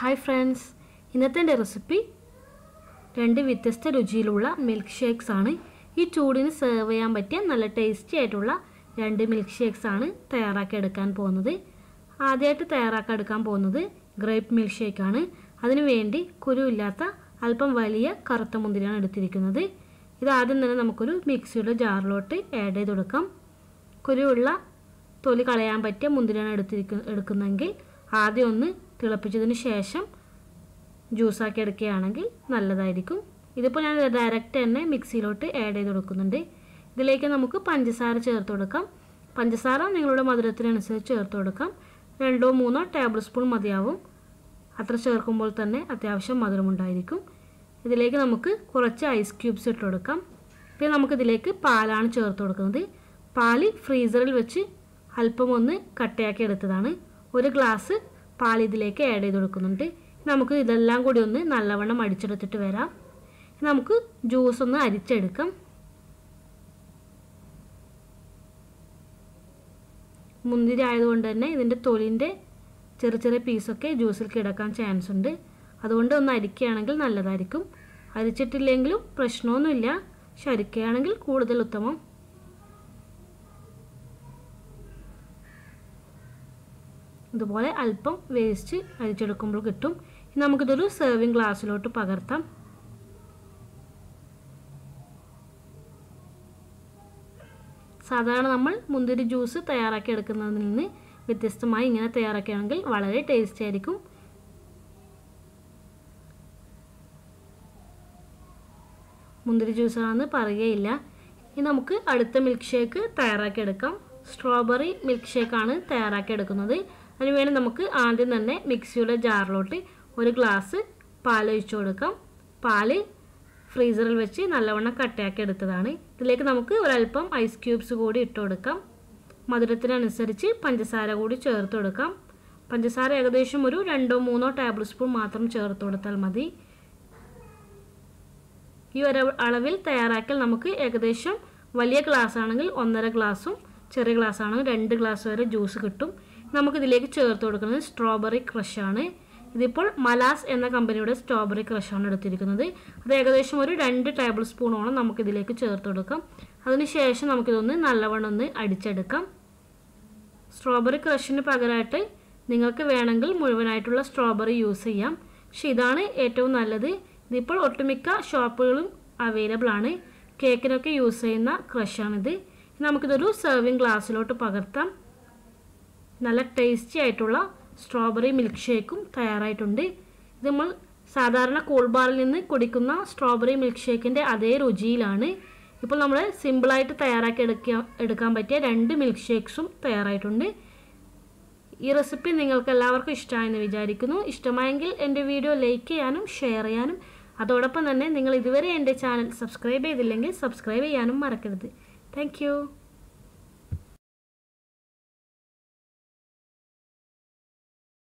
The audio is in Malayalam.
ഹായ് ഫ്രണ്ട്സ് ഇന്നത്തെ എന്റെ റെസിപ്പി രണ്ട് വ്യത്യസ്ത രുചിയിലുള്ള മിൽക്ക് ഷേക്സ് ആണ്. ഈ ചൂടിന് സെർവ് ചെയ്യാൻ പറ്റിയ നല്ല ടേസ്റ്റി ആയിട്ടുള്ള രണ്ട് മിൽക്ക് ഷേക്സ് ആണ് തയ്യാറാക്കി എടുക്കാൻ പോകുന്നത്. ആദ്യമായിട്ട് തയ്യാറാക്കി എടുക്കാൻ പോകുന്നത് ഗ്രേപ്പ് മിൽക്ക് ഷേക്കാണ് അതിനു വേണ്ടി കുരുവില്ലാത്ത അല്പം വലിയ കറുത്ത മുന്തിരിയാണ് എടുത്തിരിക്കുന്നത്. ഇത് ആദ്യം തന്നെ നമുക്കൊരു മിക്സിയുടെ ജാറിലോട്ട് ആഡ് ചെയ്ത് കൊടുക്കാം. കുരുവുള്ള തൊലി കളയാൻ പറ്റിയ മുന്തിരിയാണ് എടുത്തിരിക്കുന്ന എടുക്കുന്നതെങ്കിൽ ആദ്യം ഒന്ന് തിളപ്പിച്ചതിന് ശേഷം ജ്യൂസാക്കി എടുക്കുകയാണെങ്കിൽ നല്ലതായിരിക്കും. ഇതിപ്പോൾ ഞാൻ ഡയറക്റ്റ് തന്നെ മിക്സിയിലോട്ട് ആഡ് ചെയ്ത് കൊടുക്കുന്നുണ്ട്. ഇതിലേക്ക് നമുക്ക് പഞ്ചസാര ചേർത്ത് കൊടുക്കാം. പഞ്ചസാര നിങ്ങളുടെ മധുരത്തിനനുസരിച്ച് ചേർത്ത് കൊടുക്കാം. രണ്ടോ മൂന്നോ ടേബിൾ സ്പൂൺ മതിയാവും. അത്ര ചേർക്കുമ്പോൾ തന്നെ അത്യാവശ്യം മധുരമുണ്ടായിരിക്കും ഇതിലേക്ക് നമുക്ക് കുറച്ച് ഐസ് ക്യൂബ്സ് ഇട്ട് കൊടുക്കാം. പിന്നെ നമുക്കിതിലേക്ക് പാലാണ് ചേർത്ത് കൊടുക്കുന്നത്. പാൽ ഫ്രീസറിൽ വെച്ച് അല്പം ഒന്ന് കട്ടയാക്കി എടുത്തതാണ്. ഒരു ഗ്ലാസ് പാൽ ഇതിലേക്ക് ആഡ് ചെയ്ത് കൊടുക്കുന്നുണ്ട്. നമുക്ക് ഇതെല്ലാം കൂടി ഒന്ന് നല്ലവണ്ണം അടിച്ചെടുത്തിട്ട് വരാം. നമുക്ക് ജ്യൂസ് ഒന്ന് അരിച്ചെടുക്കാം. മുന്തിരി ആയതുകൊണ്ട് തന്നെ ഇതിന്റെ തൊലിന്റെ ചെറിയ ചെറിയ പീസൊക്കെ ജ്യൂസിൽ കിടക്കാൻ ചാൻസ് ഉണ്ട്. അതുകൊണ്ട് ഒന്ന് അരിക്കുകയാണെങ്കിൽ നല്ലതായിരിക്കും. അരിച്ചിട്ടില്ലെങ്കിലും പ്രശ്നമൊന്നുമില്ല. പക്ഷെ അരിക്കുകയാണെങ്കിൽ കൂടുതൽ ഉത്തമം. ഇതുപോലെ അല്പം വേസ്റ്റ് അരിച്ചെടുക്കുമ്പോൾ കിട്ടും. നമുക്കിതൊരു സെർവിങ് ഗ്ലാസ്സിലോട്ട് പകർത്താം. സാധാരണ നമ്മൾ മുന്തിരി ജ്യൂസ് തയ്യാറാക്കി എടുക്കുന്നതിൽ നിന്ന് വ്യത്യസ്തമായി ഇങ്ങനെ തയ്യാറാക്കുകയാണെങ്കിൽ വളരെ ടേസ്റ്റി ആയിരിക്കും. മുന്തിരി ജ്യൂസാണെന്ന് പറയുകയില്ല. ഇനി നമുക്ക് അടുത്ത മിൽക്ക് ഷേക്ക് തയ്യാറാക്കി എടുക്കാം. സ്ട്രോബെറി മിൽക്ക് ഷേക്കാണ് തയ്യാറാക്കി എടുക്കുന്നത്. അതിനുവേണ്ടി നമുക്ക് ആദ്യം തന്നെ മിക്സിയുടെ ജാറിലോട്ട് ഒരു ഗ്ലാസ് പാൽ ഒഴിച്ചു കൊടുക്കാം. പാൽ ഫ്രീസറിൽ വെച്ച് നല്ലവണ്ണം കട്ടയാക്കി എടുത്തതാണ്. ഇതിലേക്ക് നമുക്ക് ഒരല്പം ഐസ് ക്യൂബ്സ് കൂടി ഇട്ട് കൊടുക്കാം. മധുരത്തിനനുസരിച്ച് പഞ്ചസാര കൂടി ചേർത്ത് കൊടുക്കാം. പഞ്ചസാര ഏകദേശം ഒരു രണ്ടോ മൂന്നോ ടേബിൾ സ്പൂൺ മാത്രം ചേർത്ത് കൊടുത്താൽ മതി. ഈ ഒരു അളവിൽ തയ്യാറാക്കിയാൽ നമുക്ക് ഏകദേശം വലിയ ഗ്ലാസ് ആണെങ്കിൽ ഒന്നര ഗ്ലാസും ചെറിയ ഗ്ലാസ് ആണെങ്കിൽ രണ്ട് ഗ്ലാസ് വരെ ജ്യൂസ് കിട്ടും. നമുക്കിതിലേക്ക് ചേർത്ത് കൊടുക്കുന്നത് സ്ട്രോബെറി ക്രഷാണ് ഇതിപ്പോൾ മലാസ് എന്ന കമ്പനിയുടെ സ്ട്രോബെറി ക്രഷാണ് എടുത്തിരിക്കുന്നത്. അത് ഏകദേശം ഒരു രണ്ട് ടേബിൾ സ്പൂണോളം നമുക്കിതിലേക്ക് ചേർത്ത് കൊടുക്കാം. അതിനുശേഷം നമുക്കിതൊന്ന് നല്ലവണ്ണം ഒന്ന് അടിച്ചെടുക്കാം. സ്ട്രോബെറി ക്രഷിന് പകരമായിട്ട് നിങ്ങൾക്ക് വേണമെങ്കിൽ മുഴുവനായിട്ടുള്ള സ്ട്രോബെറി യൂസ് ചെയ്യാം. പക്ഷെ ഇതാണ് ഏറ്റവും നല്ലത്. ഇതിപ്പോൾ ഒട്ടുമിക്ക ഷോപ്പുകളും അവൈലബിൾ ആണ്. കേക്കിനൊക്കെ യൂസ് ചെയ്യുന്ന ക്രഷാണിത് നമുക്കിതൊരു സെർവിങ് ഗ്ലാസ്സിലോട്ട് പകർത്താം. നല്ല ടേസ്റ്റി ആയിട്ടുള്ള സ്ട്രോബെറി മിൽക്ക് ഷേക്കും തയ്യാറായിട്ടുണ്ട്. ഇത് നമ്മൾ സാധാരണ കൂൾ ബാറിൽ നിന്ന് കുടിക്കുന്ന സ്ട്രോബെറി മിൽക്ക് ഷേക്കിന്റെ അതേ രുചിയിലാണ്. ഇപ്പോൾ നമ്മൾ സിമ്പിളായിട്ട് തയ്യാറാക്കി എടുക്കാൻ എടുക്കാൻ പറ്റിയ രണ്ട് മിൽക്ക് ഷേക്സും തയ്യാറായിട്ടുണ്ട്. ഈ റെസിപ്പി നിങ്ങൾക്ക് എല്ലാവർക്കും ഇഷ്ടമായെന്ന് വിചാരിക്കുന്നു. ഇഷ്ടമായെങ്കിൽ എന്റെ വീഡിയോ ലൈക്ക് ചെയ്യാനും ഷെയർ ചെയ്യാനും അതോടൊപ്പം തന്നെ നിങ്ങൾ ഇതുവരെ എന്റെ ചാനൽ സബ്സ്ക്രൈബ് ചെയ്തില്ലെങ്കിൽ സബ്സ്ക്രൈബ് ചെയ്യാനും മറക്കരുത്. താങ്ക്